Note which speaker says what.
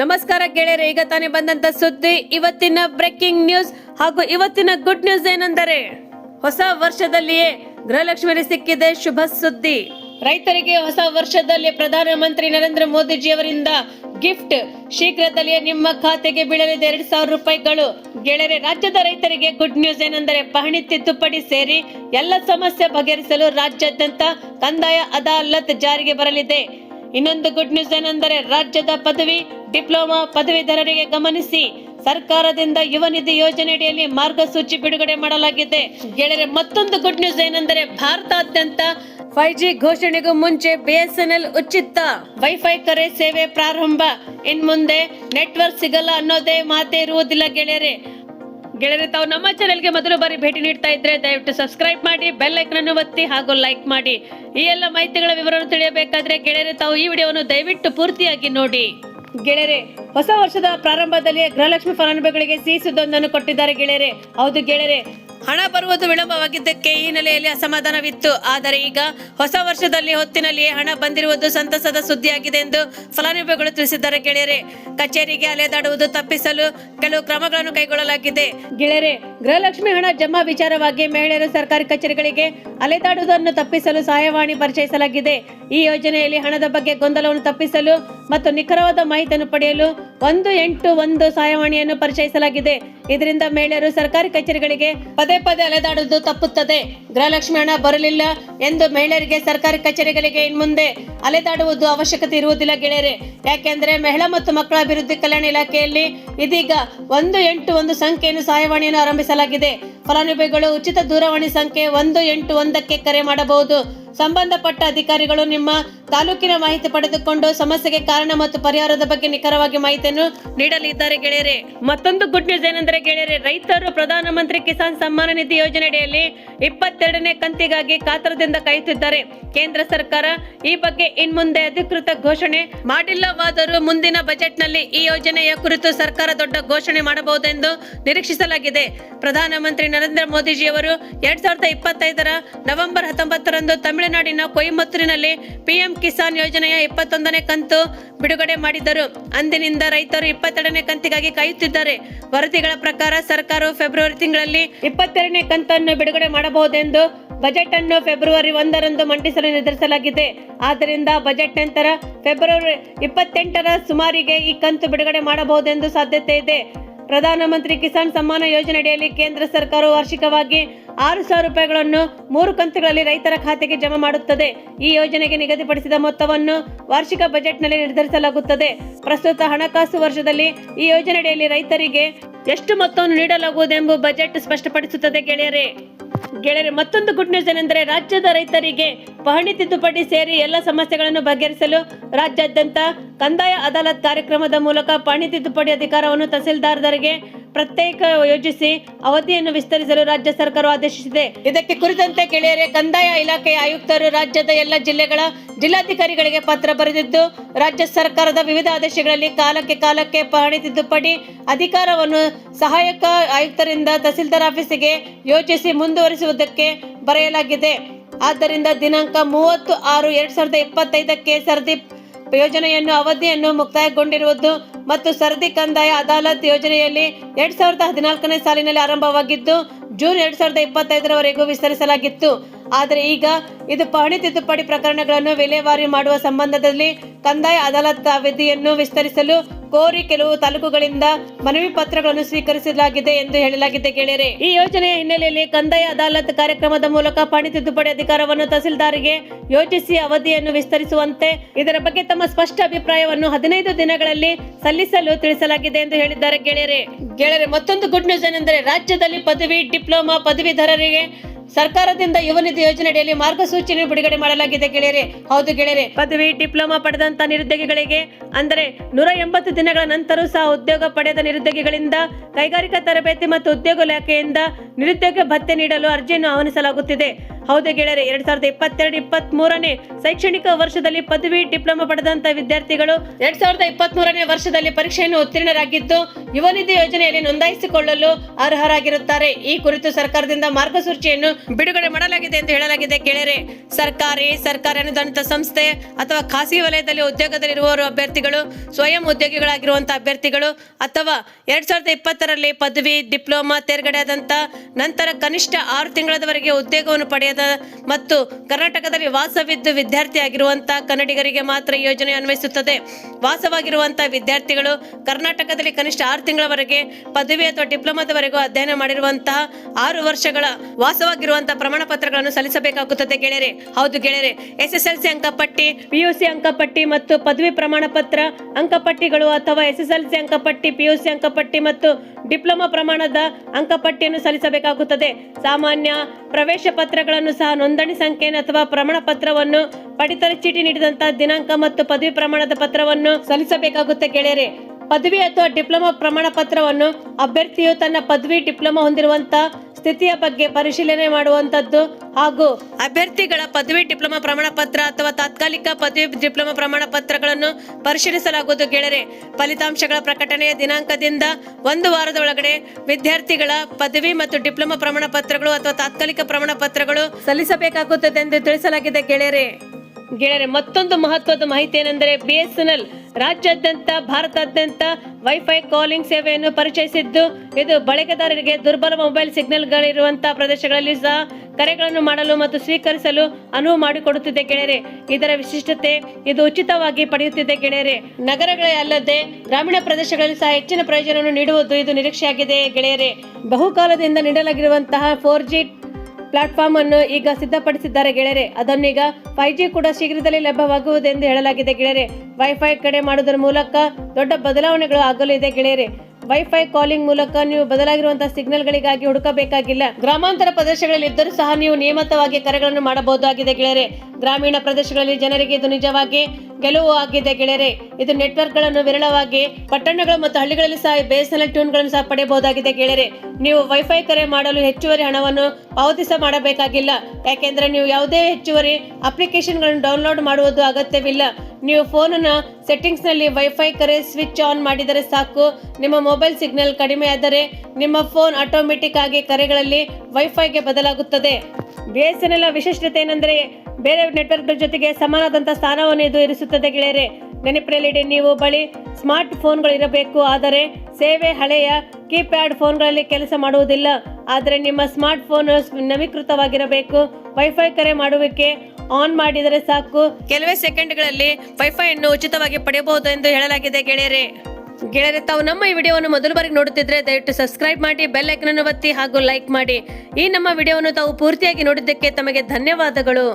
Speaker 1: ನಮಸ್ಕಾರ ಗೆಳೆಯರು, ಈಗ ತಾನೇ ಬಂದಂತ ಸುದ್ದಿ, ಇವತ್ತಿನ ಬ್ರೇಕಿಂಗ್ ನ್ಯೂಸ್ ಹಾಗೂ ಇವತ್ತಿನ ಗುಡ್ ನ್ಯೂಸ್ ಏನೆಂದರೆ, ಹೊಸ ವರ್ಷದಲ್ಲಿಯೇ ಗೃಹಲಕ್ಷ್ಮಿ ಸಿಕ್ಕಿದೆ ಶುಭ ಸುದ್ದಿ. ರೈತರಿಗೆ ಹೊಸ ವರ್ಷದಲ್ಲಿ ಪ್ರಧಾನಮಂತ್ರಿ ನರೇಂದ್ರ ಮೋದಿಜಿಯವರಿಂದ ಗಿಫ್ಟ್ ಶೀಘ್ರದಲ್ಲಿಯೇ ನಿಮ್ಮ ಖಾತೆಗೆ ಬೀಳಲಿದೆ. ಎರಡ್ ಸಾವಿರ ರೂಪಾಯಿಗಳು. ಗೆಳೆಯರೆ, ರಾಜ್ಯದ ರೈತರಿಗೆ ಗುಡ್ ನ್ಯೂಸ್ ಏನೆಂದರೆ, ಪಹಣಿ ತಿದ್ದುಪಡಿ ಸೇರಿ ಎಲ್ಲ ಸಮಸ್ಯೆ ಬಗೆಹರಿಸಲು ರಾಜ್ಯಾದ್ಯಂತ ಕಂದಾಯ ಅದಾಲತ್ ಜಾರಿಗೆ ಬರಲಿದೆ. ಇನ್ನೊಂದು ಗುಡ್ ನ್ಯೂಸ್ ಏನೆಂದರೆ ರಾಜ್ಯದ ಪದವಿ, ಡಿಪ್ಲೊಮಾ ಪದವೀಧರರಿಗೆ ಗಮನಿಸಿ, ಸರ್ಕಾರದಿಂದ ಯುವ ನಿಧಿ ಯೋಜನೆಯಡಿಯಲ್ಲಿ ಮಾರ್ಗಸೂಚಿ ಬಿಡುಗಡೆ ಮಾಡಲಾಗಿದೆ. ಗೆಳೆಯರೆ ಮತ್ತೊಂದು ಗುಡ್ ನ್ಯೂಸ್ ಏನೆಂದರೆ ಭಾರತಾದ್ಯಂತ ಫೈವ್ ಜಿ ಘೋಷಣೆಗೂ ಮುಂಚೆ ಬಿಎಸ್ಎನ್ಎಲ್ ಉಚಿತ. ವೈಫೈ ಕರೆ ಸೇವೆ ಪ್ರಾರಂಭ. ಇನ್ ಮುಂದೆ ನೆಟ್ವರ್ಕ್ ಸಿಗಲ್ಲ ಅನ್ನೋದೇ ಮಾತೇ ಇರುವುದಿಲ್ಲ ಗೆಳೆಯರೆ. ಗೆಳೆಯರೆ, ತಾವು ನಮ್ಮ ಚಾನೆಲ್ಗೆ ಮೊದಲು ಬಾರಿ ಭೇಟಿ ನೀಡ್ತಾ ಇದ್ರೆ ದಯವಿಟ್ಟು ಸಬ್ಸ್ಕ್ರೈಬ್ ಮಾಡಿ ಬೆಲ್ ಐಕನ್ ಅನ್ನು ಒತ್ತಿ ಹಾಗೂ ಲೈಕ್ ಮಾಡಿ. ಈ ಎಲ್ಲ ಮಾಹಿತಿಗಳ ವಿವರವನ್ನು ತಿಳಿಯಬೇಕಾದ್ರೆ ಗೆಳೆಯರೆ, ತಾವು ಈ ವಿಡಿಯೋವನ್ನು ದಯವಿಟ್ಟು ಪೂರ್ತಿಯಾಗಿ ನೋಡಿ. ಗೆಳೆಯರೆ, ಹೊಸ ವರ್ಷದ ಪ್ರಾರಂಭದಲ್ಲಿ ಗೃಹಲಕ್ಷ್ಮಿ ಫಲಾನುಭವಿಗಳಿಗೆ ಸಿಹಿ ಸುದ್ದೊಂದನ್ನು ಕೊಟ್ಟಿದ್ದಾರೆ ಗೆಳೆಯರೆ. ಹೌದು ಗೆಳೆಯರೆ ಹಣ ಬರುವುದು ವಿಳಂಬವಾಗಿದ್ದಕ್ಕೆ ಈ ನೆಲೆಯಲ್ಲಿ ಅಸಮಾಧಾನವಿತ್ತು. ಆದರೆ ಈಗ ಹೊಸ ವರ್ಷದಲ್ಲಿ ಹೊತ್ತಿನಲ್ಲಿಯೇ ಹಣ ಬಂದಿರುವುದು ಸಂತಸದ ಸುದ್ದಿಯಾಗಿದೆ ಎಂದು ಫಲಾನುಭವಿಗಳು ತಿಳಿಸಿದ್ದಾರೆ ಗೆಳೆಯರೆ. ಕಚೇರಿಗೆ ಅಲೆದಾಡುವುದು ತಪ್ಪಿಸಲು ಕೆಲವು ಕ್ರಮಗಳನ್ನು ಕೈಗೊಳ್ಳಲಾಗಿದೆ. ಗೆಳೆಯರೆ, ಗೃಹಲಕ್ಷ್ಮಿ ಹಣ ಜಮಾ ವಿಚಾರವಾಗಿ ಮಹಿಳೆಯರು ಸರ್ಕಾರಿ ಕಚೇರಿಗಳಿಗೆ ಅಲೆದಾಡುವುದನ್ನು ತಪ್ಪಿಸಲು ಸಹಾಯವಾಣಿ ಪರಿಚಯಿಸಲಾಗಿದೆ. ಈ ಯೋಜನೆಯಲ್ಲಿ ಹಣದ ಬಗ್ಗೆ ಗೊಂದಲವನ್ನು ತಪ್ಪಿಸಲು ಮತ್ತು ನಿಖರವಾದ ಮಾಹಿತಿಯನ್ನು ಪಡೆಯಲು ಒಂದು ಎಂಟು ಒಂದು ಸಹಾಯವಾಣಿಯನ್ನು ಪರಿಚಯಿಸಲಾಗಿದೆ. ಇದರಿಂದ ಮಹಿಳೆಯರು ಸರ್ಕಾರಿ ಕಚೇರಿಗಳಿಗೆ ಪದೇ ಪದೇ ಅಲೆದಾಡುವುದು ತಪ್ಪುತ್ತದೆ. ಗೃಹಲಕ್ಷ್ಮಿ ಹಣ ಬರಲಿಲ್ಲ ಎಂದು ಮಹಿಳೆಯರಿಗೆ ಸರ್ಕಾರಿ ಕಚೇರಿಗಳಿಗೆ ಇನ್ಮುಂದೆ ಅಲೆದಾಡುವುದು ಅವಶ್ಯಕತೆ ಇರುವುದಿಲ್ಲ ಗೆಳೆಯರೆ. ಯಾಕೆಂದ್ರೆ ಮಹಿಳಾ ಮತ್ತು ಮಕ್ಕಳ ಅಭಿವೃದ್ಧಿ ಕಲ್ಯಾಣ ಇಲಾಖೆಯಲ್ಲಿ ಇದೀಗ ಒಂದು ಎಂಟು ಒಂದು ಸಂಖ್ಯೆಯನ್ನು ಸಹಾಯವಾಣಿಯನ್ನು ಆರಂಭಿಸಲಾಗಿದೆ. ಫಲಾನುಭವಿಗಳು ಉಚಿತ ದೂರವಾಣಿ ಸಂಖ್ಯೆ ಒಂದು ಎಂಟು ಒಂದಕ್ಕೆ ಕರೆ ಮಾಡಬಹುದು. ಸಂಬಂಧಪಟ್ಟ ಅಧಿಕಾರಿಗಳು ನಿಮ್ಮ ತಾಲೂಕಿನ ಮಾಹಿತಿ ಪಡೆದುಕೊಂಡು ಸಮಸ್ಯೆಗೆ ಕಾರಣ ಮತ್ತು ಪರಿಹಾರದ ಬಗ್ಗೆ ನಿಖರವಾಗಿ ಮಾಹಿತಿಯನ್ನು ನೀಡಲಿದ್ದಾರೆ ಗೆಳೆಯರೆ. ಮತ್ತೊಂದು ಗುಡ್ ನ್ಯೂಸ್ ಏನೆಂದರೆ ಗೆಳೆಯರೆ, ರೈತರು ಪ್ರಧಾನಮಂತ್ರಿ ಕಿಸಾನ್ ಸಮ್ಮಾನ ನಿಧಿ ಯೋಜನೆಯಡಿಯಲ್ಲಿ ಇಪ್ಪತ್ತೆರಡನೇ ಕಂತಿಗಾಗಿ ಕಾತರದಿಂದ ಕಾಯುತ್ತಿದ್ದಾರೆ. ಕೇಂದ್ರ ಸರ್ಕಾರ ಈ ಬಗ್ಗೆ ಇನ್ಮುಂದೆ ಅಧಿಕೃತ ಘೋಷಣೆ ಮಾಡಿಲ್ಲವಾದರೂ ಮುಂದಿನ ಬಜೆಟ್ನಲ್ಲಿ ಈ ಯೋಜನೆಯ ಕುರಿತು ಸರ್ಕಾರ ದೊಡ್ಡ ಘೋಷಣೆ ಮಾಡಬಹುದೆಂದು ನಿರೀಕ್ಷಿಸಲಾಗಿದೆ. ಪ್ರಧಾನಮಂತ್ರಿ ನರೇಂದ್ರ ಮೋದಿಜಿಯವರು ಎರಡ್ ಸಾವಿರದ ಇಪ್ಪತ್ತೈದರ ನವೆಂಬರ್ ಹತ್ತೊಂಬತ್ತರಂದು ತಮಿಳುನಾಡಿನ ಕೊಯಮತ್ತೂರಿನಲ್ಲಿ ಪಿಎಂ ಕಿಸಾನ್ ಯೋಜನೆಯ ಇಪ್ಪತ್ತೊಂದನೇ ಕಂತು ಬಿಡುಗಡೆ ಮಾಡಿದ್ದರು. ಅಂದಿನಿಂದ ರೈತರು ಇಪ್ಪತ್ತೆರಡನೇ ಕಂತಿಗಾಗಿ ಕಾಯುತ್ತಿದ್ದಾರೆ. ವರದಿಗಳ ಪ್ರಕಾರ ಸರ್ಕಾರವು ಫೆಬ್ರವರಿ ತಿಂಗಳಲ್ಲಿ ಇಪ್ಪತ್ತೆರಡನೇ ಕಂತನ್ನು ಬಿಡುಗಡೆ ಮಾಡಬಹುದೆಂದು ಬಜೆಟ್ ಅನ್ನು ಫೆಬ್ರವರಿ ಒಂದರಂದು ಮಂಡಿಸಲು ನಿರ್ಧರಿಸಲಾಗಿದೆ. ಆದ್ದರಿಂದ ಬಜೆಟ್ ನಂತರ ಫೆಬ್ರವರಿ ಇಪ್ಪತ್ತೆಂಟರ ಸುಮಾರಿಗೆ ಈ ಕಂತು ಬಿಡುಗಡೆ ಮಾಡಬಹುದೆಂದು ಸಾಧ್ಯತೆ ಇದೆ. ಪ್ರಧಾನಮಂತ್ರಿ ಕಿಸಾನ್ ಸಮ್ಮಾನ ಯೋಜನೆಯಡಿಯಲ್ಲಿ ಕೇಂದ್ರ ಸರ್ಕಾರವು ವಾರ್ಷಿಕವಾಗಿ ಆರು ಸಾವಿರ ರೂಪಾಯಿಗಳನ್ನು ಮೂರು ಕಂತುಗಳಲ್ಲಿ ರೈತರ ಖಾತೆಗೆ ಜಮಾ ಮಾಡುತ್ತದೆ. ಈ ಯೋಜನೆಗೆ ನಿಗದಿಪಡಿಸಿದ ಮೊತ್ತವನ್ನು ವಾರ್ಷಿಕ ಬಜೆಟ್ನಲ್ಲಿ ನಿರ್ಧರಿಸಲಾಗುತ್ತದೆ. ಪ್ರಸ್ತುತ ಹಣಕಾಸು ವರ್ಷದಲ್ಲಿ ಈ ಯೋಜನೆಯಡಿಯಲ್ಲಿ ರೈತರಿಗೆ ಎಷ್ಟು ಮೊತ್ತವನ್ನು ನೀಡಲಾಗುವುದೆಂಬ ಬಜೆಟ್ ಸ್ಪಷ್ಟಪಡಿಸುತ್ತದೆ ಗೆಳೆಯರೇ. ಗೆಳೆಯರೆ, ಮತ್ತೊಂದು ಗುಡ್ ನ್ಯೂಸ್ ಏನೆಂದರೆ ರಾಜ್ಯದ ರೈತರಿಗೆ ಪಹಣಿ ತಿದ್ದುಪಡಿ ಸೇರಿ ಎಲ್ಲ ಸಮಸ್ಯೆಗಳನ್ನು ಬಗೆಹರಿಸಲು ರಾಜ್ಯಾದ್ಯಂತ ಕಂದಾಯ ಅದಾಲತ್ ಕಾರ್ಯಕ್ರಮದ ಮೂಲಕ ಪಹಣಿ ತಿದ್ದುಪಡಿ ಅಧಿಕಾರವನ್ನು ತಹಸೀಲ್ದಾರರಿಗೆ ಪ್ರತ್ಯೇಕ ಯೋಜಿಸಿ ಅವಧಿಯನ್ನು ವಿಸ್ತರಿಸಲು ರಾಜ್ಯ ಸರ್ಕಾರ ಆದೇಶಿಸಿದೆ. ಇದಕ್ಕೆ ಕುರಿತಂತೆ ಗೆಳೆಯರೆ, ಕಂದಾಯ ಇಲಾಖೆಯ ಆಯುಕ್ತರು ರಾಜ್ಯದ ಎಲ್ಲ ಜಿಲ್ಲೆಗಳ ಜಿಲ್ಲಾಧಿಕಾರಿಗಳಿಗೆ ಪತ್ರ ಬರೆದಿದ್ದು, ರಾಜ್ಯ ಸರ್ಕಾರದ ವಿವಿಧ ಆದೇಶಗಳಲ್ಲಿ ಕಾಲಕ್ಕೆ ಕಾಲಕ್ಕೆ ಪಹಣಿ ತಿದ್ದುಪಡಿ ಅಧಿಕಾರವನ್ನು ಸಹಾಯಕ ಆಯುಕ್ತರಿಂದ ತಹಸೀಲ್ದಾರ್ ಆಫೀಸಿಗೆ ಯೋಜಿಸಿ ಮುಂದುವರಿಸುವುದಕ್ಕೆ ಬರೆಯಲಾಗಿದೆ. ಆದ್ದರಿಂದ ದಿನಾಂಕ ಮೂವತ್ತು ಆರು ಎರಡ್ ಸಾವಿರದ ಇಪ್ಪತ್ತೈದಕ್ಕೆ ಸರದಿ ಯೋಜನೆಯನ್ನು ಅವಧಿಯನ್ನು ಮುಕ್ತಾಯಗೊಂಡಿರುವುದು ಮತ್ತು ಸರದಿ ಕಂದಾಯ ಅದಾಲತ್ ಯೋಜನೆಯಲ್ಲಿ ಎರಡ್ ಸಾವಿರದ ಹದಿನಾಲ್ಕನೇ ಸಾಲಿನಲ್ಲಿ ಆರಂಭವಾಗಿದ್ದು, ಜೂನ್ ಎರಡ್ ಸಾವಿರದ ಇಪ್ಪತ್ತೈದರವರೆಗೂ ವಿಸ್ತರಿಸಲಾಗಿತ್ತು. ಆದರೆ ಈಗ ಇದು ಪಹಣಿ ತಿದ್ದುಪಡಿ ಪ್ರಕರಣಗಳನ್ನು ವಿಲೇವಾರಿ ಮಾಡುವ ಸಂಬಂಧದಲ್ಲಿ ಕಂದಾಯ ಅದಾಲತ್ ಅವಧಿಯನ್ನು ವಿಸ್ತರಿಸಲು ಕೋರಿ ಕೆಲವು ತಾಲೂಕುಗಳಿಂದ ಮನವಿ ಪತ್ರಗಳನ್ನು ಸ್ವೀಕರಿಸಲಾಗಿದೆ ಎಂದು ಹೇಳಲಾಗಿದೆ ಗೆಳೆಯರೆ. ಈ ಯೋಜನೆಯ ಹಿನ್ನೆಲೆಯಲ್ಲಿ ಕಂದಾಯ ಅದಾಲತ್ ಕಾರ್ಯಕ್ರಮದ ಮೂಲಕ ಪಣಿ ತಿದ್ದುಪಡಿ ಅಧಿಕಾರವನ್ನು ತಹಸೀಲ್ದಾರ್ಗೆ ಯೋಜಿಸಿ ಅವಧಿಯನ್ನು ವಿಸ್ತರಿಸುವಂತೆ ಇದರ ಬಗ್ಗೆ ತಮ್ಮ ಸ್ಪಷ್ಟ ಅಭಿಪ್ರಾಯವನ್ನು ಹದಿನೈದು ದಿನಗಳಲ್ಲಿ ಸಲ್ಲಿಸಲು ತಿಳಿಸಲಾಗಿದೆ ಎಂದು ಹೇಳಿದ್ದಾರೆ ಗೆಳೆಯರೆ. ಗೆಳೆಯರೆ, ಮತ್ತೊಂದು ಗುಡ್ ನ್ಯೂಸ್ ಏನೆಂದರೆ, ರಾಜ್ಯದಲ್ಲಿ ಪದವಿ, ಡಿಪ್ಲೊಮಾ, ಪದವೀಧರರಿಗೆ ಸರ್ಕಾರದಿಂದ ಯುವ ನಿಧಿ ಯೋಜನೆಯಡಿಯಲ್ಲಿ ಮಾರ್ಗಸೂಚಿಯನ್ನು ಬಿಡುಗಡೆ ಮಾಡಲಾಗಿದೆ ಗೆಳೆಯರೆ. ಹೌದು ಗೆಳೆಯರೆ. ಪದವಿ, ಡಿಪ್ಲೊಮಾ ಪಡೆದಂತ ನಿರುದ್ಯೋಗಿಗಳಿಗೆ, ಅಂದರೆ ನೂರ ಎಂಬತ್ತು ದಿನಗಳ ನಂತರ ಸಹ ಉದ್ಯೋಗ ಪಡೆದ ನಿರುದ್ಯೋಗಿಗಳಿಂದ ಕೈಗಾರಿಕಾ ತರಬೇತಿ ಮತ್ತು ಉದ್ಯೋಗ ಇಲಾಖೆಯಿಂದ ನಿರುದ್ಯೋಗ ಭತ್ಯೆ ನೀಡಲು ಅರ್ಜಿಯನ್ನು ಆಹ್ವಾನಿಸಲಾಗುತ್ತಿದೆ. ಹೌದು ಗೆಳೆಯರೆ, ಎರಡ್ ಸಾವಿರದ ಇಪ್ಪತ್ತೆರಡು ಇಪ್ಪತ್ತ್ ಮೂರನೇ ಶೈಕ್ಷಣಿಕ ವರ್ಷದಲ್ಲಿ ಪದವಿ, ಡಿಪ್ಲೊಮಾ ಪಡೆದಂತ ವಿದ್ಯಾರ್ಥಿಗಳು ಎರಡ್ ಸಾವಿರದ ಇಪ್ಪತ್ತ್ ಮೂರನೇ ವರ್ಷದಲ್ಲಿ ಪರೀಕ್ಷೆಯನ್ನು ಉತ್ತೀರ್ಣರಾಗಿದ್ದು ಯುವ ನಿಧಿ ಯೋಜನೆಯಲ್ಲಿ ನೋಂದಾಯಿಸಿಕೊಳ್ಳಲು ಅರ್ಹರಾಗಿರುತ್ತಾರೆ. ಈ ಕುರಿತು ಸರ್ಕಾರದಿಂದ ಮಾರ್ಗಸೂಚಿಯನ್ನು ಬಿಡುಗಡೆ ಮಾಡಲಾಗಿದೆ ಎಂದು ಹೇಳಲಾಗಿದೆ ಗೆಳೆಯರೆ. ಸರ್ಕಾರಿ ಸರ್ಕಾರಿ ಅನುದಾನಿತ ಸಂಸ್ಥೆ ಅಥವಾ ಖಾಸಗಿ ವಲಯದಲ್ಲಿ ಉದ್ಯೋಗದಲ್ಲಿರುವವರು ಅಭ್ಯರ್ಥಿಗಳು, ಸ್ವಯಂ ಉದ್ಯೋಗಿಗಳಾಗಿರುವಂತಹ ಅಭ್ಯರ್ಥಿಗಳು ಅಥವಾ ಎರಡ್ ಸಾವಿರದ ಇಪ್ಪತ್ತರಲ್ಲಿ ಪದವಿ, ಡಿಪ್ಲೊಮಾ ತೇರ್ಗಡೆಯಾದಂತ ನಂತರ ಕನಿಷ್ಠ ಆರು ತಿಂಗಳವರೆಗೆ ಉದ್ಯೋಗವನ್ನು ಪಡೆಯದ ಮತ್ತು ಕರ್ನಾಟಕದಲ್ಲಿ ವಾಸವಿದ್ದು ವಿದ್ಯಾರ್ಥಿಯಾಗಿರುವಂತಹ ಕನ್ನಡಿಗರಿಗೆ ಮಾತ್ರ ಯೋಜನೆ ಅನ್ವಯಿಸುತ್ತದೆ. ವಾಸವಾಗಿರುವಂತಹ ವಿದ್ಯಾರ್ಥಿಗಳು ಕರ್ನಾಟಕದಲ್ಲಿ ಕನಿಷ್ಠ ಆರು ತಿಂಗಳವರೆಗೆ ಪದವಿ ಅಥವಾ ಡಿಪ್ಲೊಮಾದವರೆಗೂ ಅಧ್ಯಯನ ಮಾಡಿರುವಂತಹ ಆರು ವರ್ಷಗಳ ವಾಸವಾಗಿರುವಂತಹ ಪ್ರಮಾಣ ಪತ್ರಗಳನ್ನು ಸಲ್ಲಿಸಬೇಕಾಗುತ್ತದೆ ಗೆಳೆಯರೆ. ಹೌದು ಗೆಳೆಯರೆ ಎಸ್ ಎಸ್ ಎಲ್ ಸಿ ಅಂಕಪಟ್ಟಿ, ಪಿಯುಸಿ ಅಂಕಪಟ್ಟಿ ಮತ್ತು ಪದವಿ ಪ್ರಮಾಣ ಪತ್ರ ಅಂಕಪಟ್ಟಿಗಳು ಅಥವಾ ಎಸ್ ಎಸ್ ಎಲ್ ಸಿ ಅಂಕಪಟ್ಟಿ, ಪಿಯುಸಿ ಅಂಕಪಟ್ಟಿ ಮತ್ತು ಡಿಪ್ಲೊಮಾ ಪ್ರಮಾಣದ ಅಂಕಪಟ್ಟಿಯನ್ನು ಸಲ್ಲಿಸಬೇಕಾಗುತ್ತದೆ. ಸಾಮಾನ್ಯ ಪ್ರವೇಶ ಪತ್ರಗಳನ್ನು ಸಹ ನೋಂದಣಿ ಸಂಖ್ಯೆಯನ್ನು ಅಥವಾ ಪ್ರಮಾಣ ಪತ್ರವನ್ನು ಪಡಿತರ ಚೀಟಿ ನೀಡಿದಂತಹ ದಿನಾಂಕ ಮತ್ತು ಪದವಿ ಪ್ರಮಾಣದ ಪತ್ರವನ್ನು ಸಲ್ಲಿಸಬೇಕಾಗುತ್ತೆ ಗೆಳೆಯರೆ ಪದವಿ ಅಥವಾ ಡಿಪ್ಲೊಮಾ ಪ್ರಮಾಣ ಪತ್ರವನ್ನು ಅಭ್ಯರ್ಥಿಯು ತನ್ನ ಪದವಿ, ಡಿಪ್ಲೊಮಾ ಹೊಂದಿರುವಂತ ಸ್ಥಿತಿಯ ಬಗ್ಗೆ ಪರಿಶೀಲನೆ ಮಾಡುವಂತದ್ದು ಹಾಗೂ ಅಭ್ಯರ್ಥಿಗಳ ಪದವಿ, ಡಿಪ್ಲೊಮಾ ಪ್ರಮಾಣ ಪತ್ರ ಅಥವಾ ತಾತ್ಕಾಲಿಕ ಪದವಿ, ಡಿಪ್ಲೊಮಾ ಪ್ರಮಾಣ ಪತ್ರಗಳನ್ನು ಪರಿಶೀಲಿಸಲಾಗುವುದು. ಗೆಳರೆ ಫಲಿತಾಂಶಗಳ ಪ್ರಕಟಣೆಯ ದಿನಾಂಕದಿಂದ ಒಂದು ವಾರದ ಒಳಗಡೆ ವಿದ್ಯಾರ್ಥಿಗಳ ಪದವಿ ಮತ್ತು ಡಿಪ್ಲೊಮಾ ಪ್ರಮಾಣ ಪತ್ರಗಳು ಅಥವಾ ತಾತ್ಕಾಲಿಕ ಪ್ರಮಾಣ ಪತ್ರಗಳು ಸಲ್ಲಿಸಬೇಕಾಗುತ್ತದೆ ಎಂದು ತಿಳಿಸಲಾಗಿದೆ ಗೆಳೆಯರೆ. ಗೆಳೆಯರೆ, ಮತ್ತೊಂದು ಮಹತ್ವದ ಮಾಹಿತಿ ಏನೆಂದರೆ ಎಲ್ ರಾಜ್ಯಾದ್ಯಂತ, ಭಾರತಾದ್ಯಂತ ವೈಫೈ ಕಾಲಿಂಗ್ ಸೇವೆಯನ್ನು ಪರಿಚಯಿಸಿದ್ದು. ಇದು ಬಳಕೆದಾರರಿಗೆ ದುರ್ಬಲ ಮೊಬೈಲ್ ಸಿಗ್ನಲ್ಗಳಿರುವಂತಹ ಪ್ರದೇಶಗಳಲ್ಲಿ ಸಹ ಕರೆಗಳನ್ನು ಮಾಡಲು ಮತ್ತು ಸ್ವೀಕರಿಸಲು ಅನುವು ಮಾಡಿಕೊಡುತ್ತಿದೆ ಗೆಳೆಯರೆ. ಇದರ ವಿಶಿಷ್ಟತೆ ಇದು ಉಚಿತವಾಗಿ ಪಡೆಯುತ್ತಿದೆ ಗೆಳೆಯರೆ. ನಗರಗಳೇ ಅಲ್ಲದೆ ಗ್ರಾಮೀಣ ಪ್ರದೇಶಗಳಲ್ಲಿ ಸಹ ಹೆಚ್ಚಿನ ಪ್ರಯೋಜನವನ್ನು ನೀಡುವುದು ಇದು ನಿರೀಕ್ಷೆಯಾಗಿದೆ ಗೆಳೆಯರೆ. ಬಹುಕಾಲದಿಂದ ನೀಡಲಾಗಿರುವಂತಹ ಫೋರ್ ಜಿ ಪ್ಲಾಟ್ಫಾರ್ಮ್ ಅನ್ನು ಈಗ ಸಿದ್ಧಪಡಿಸಿದ್ದಾರೆ ಗೆಳೆಯರೆ. ಅದನ್ನೀಗ ಫೈವ್ ಜಿ ಕೂಡ ಶೀಘ್ರದಲ್ಲೇ ಲಭ್ಯವಾಗುವುದೆಂದು ಹೇಳಲಾಗಿದೆ ಗೆಳೆಯರೆ. ವೈಫೈ ಕಡೆ ಮಾಡುವುದರ ಮೂಲಕ ದೊಡ್ಡ ಬದಲಾವಣೆಗಳು ಆಗಲಿದೆ ಗೆಳೆಯರೆ. ವೈಫೈ ಕಾಲಿಂಗ್ ಮೂಲಕ ನೀವು ಬದಲಾಗಿರುವಂತಹ ಸಿಗ್ನಲ್ಗಳಿಗಾಗಿ ಹುಡುಕಬೇಕಾಗಿಲ್ಲ. ಗ್ರಾಮಾಂತರ ಪ್ರದೇಶಗಳಲ್ಲಿ ಇದ್ದರೂ ಸಹ ನೀವು ನಿಯಮಿತವಾಗಿ ಕರೆಗಳನ್ನು ಮಾಡಬಹುದಾಗಿದೆ ಗೆಳೆಯರೆ. ಗ್ರಾಮೀಣ ಪ್ರದೇಶಗಳಲ್ಲಿ ಜನರಿಗೆ ಇದು ನಿಜವಾಗಿ ಗೆಲುವು ಆಗಿದೆ ಗೆಳೆಯರೆ. ಇದು ನೆಟ್ವರ್ಕ್ಗಳನ್ನು ವಿರಳವಾಗಿ, ಪಟ್ಟಣಗಳು ಮತ್ತು ಹಳ್ಳಿಗಳಲ್ಲಿ ಸಹ ಬೇಸನ ಟ್ಯೂನ್ಗಳನ್ನು ಸಹ ಪಡೆಯಬಹುದಾಗಿದೆ ಗೆಳೆಯರೆ. ನೀವು ವೈಫೈ ಕರೆ ಮಾಡಲು ಹೆಚ್ಚುವರಿ ಹಣವನ್ನು ಪಾವತಿಸ ಮಾಡಬೇಕಾಗಿಲ್ಲ. ಯಾಕೆಂದರೆ ನೀವು ಯಾವುದೇ ಹೆಚ್ಚುವರಿ ಅಪ್ಲಿಕೇಶನ್ಗಳನ್ನು ಡೌನ್ಲೋಡ್ ಮಾಡುವುದು ಅಗತ್ಯವಿಲ್ಲ. ನೀವು ಸೆಟ್ಟಿಂಗ್ಸ್ ಸೆಟ್ಟಿಂಗ್ಸ್ನಲ್ಲಿ ವೈಫೈ ಕರೆ ಸ್ವಿಚ್ ಆನ್ ಮಾಡಿದರೆ ಸಾಕು. ನಿಮ್ಮ ಮೊಬೈಲ್ ಸಿಗ್ನಲ್ ಕಡಿಮೆ ಆದರೆ ನಿಮ್ಮ ಫೋನ್ ಆಟೋಮೆಟಿಕ್ ಆಗಿ ಕರೆಗಳಲ್ಲಿ ವೈಫೈಗೆ ಬದಲಾಗುತ್ತದೆ. ಬಿ ಎಸ್ ಎನ್ ಎಲ್ ವಿಶಿಷ್ಟತೆ ಏನೆಂದರೆ ಬೇರೆ ನೆಟ್ವರ್ಕ್ ಜೊತೆಗೆ ಸಮಾನದಂತ ಸ್ಥಾನವನ್ನು ಇದು ಇರಿಸುತ್ತದೆ ಗೆಳೆಯರೆ. ನೆನಪಿನಲ್ಲಿಡಿ, ನೀವು ಬಳಿ ಸ್ಮಾರ್ಟ್ ಫೋನ್ಗಳು ಇರಬೇಕು. ಆದರೆ ಸೇವೆ ಹಳೆಯ ಕೀಪ್ಯಾಡ್ ಫೋನ್ಗಳಲ್ಲಿ ಕೆಲಸ ಮಾಡುವುದಿಲ್ಲ. ಆದರೆ ನಿಮ್ಮ ಸ್ಮಾರ್ಟ್ ಫೋನ್ ನವೀಕೃತವಾಗಿರಬೇಕು. ವೈಫೈ ಕರೆ ಮಾಡುವಿಕೆ ಆನ್ ಮಾಡಿದರೆ ಸಾಕು. ಕೆಲವೇ ಸೆಕೆಂಡ್ಗಳಲ್ಲಿ ವೈಫೈ ಅನ್ನು ಉಚಿತವಾಗಿ ಪಡೆಯಬಹುದು ಎಂದು ಹೇಳಲಾಗಿದೆ ಗೆಳೆಯರೇ. ಗೆಳೆಯರೆ, ತಾವು ನಮ್ಮ ಈ ವಿಡಿಯೋವನ್ನು ಮೊದಲು ಬಾರಿಗೆ ನೋಡುತ್ತಿದ್ರೆ ದಯವಿಟ್ಟು ಸಬ್ಸ್ಕ್ರೈಬ್ ಮಾಡಿ ಬೆಲ್ ಐಕನ್ ಅನ್ನು ಒತ್ತಿ ಹಾಗೂ ಲೈಕ್ ಮಾಡಿ. ಈ ನಮ್ಮ ವಿಡಿಯೋವನ್ನು ತಾವು ಪೂರ್ತಿಯಾಗಿ ನೋಡಿದ್ದಕ್ಕೆ ತಮಗೆ ಧನ್ಯವಾದಗಳು.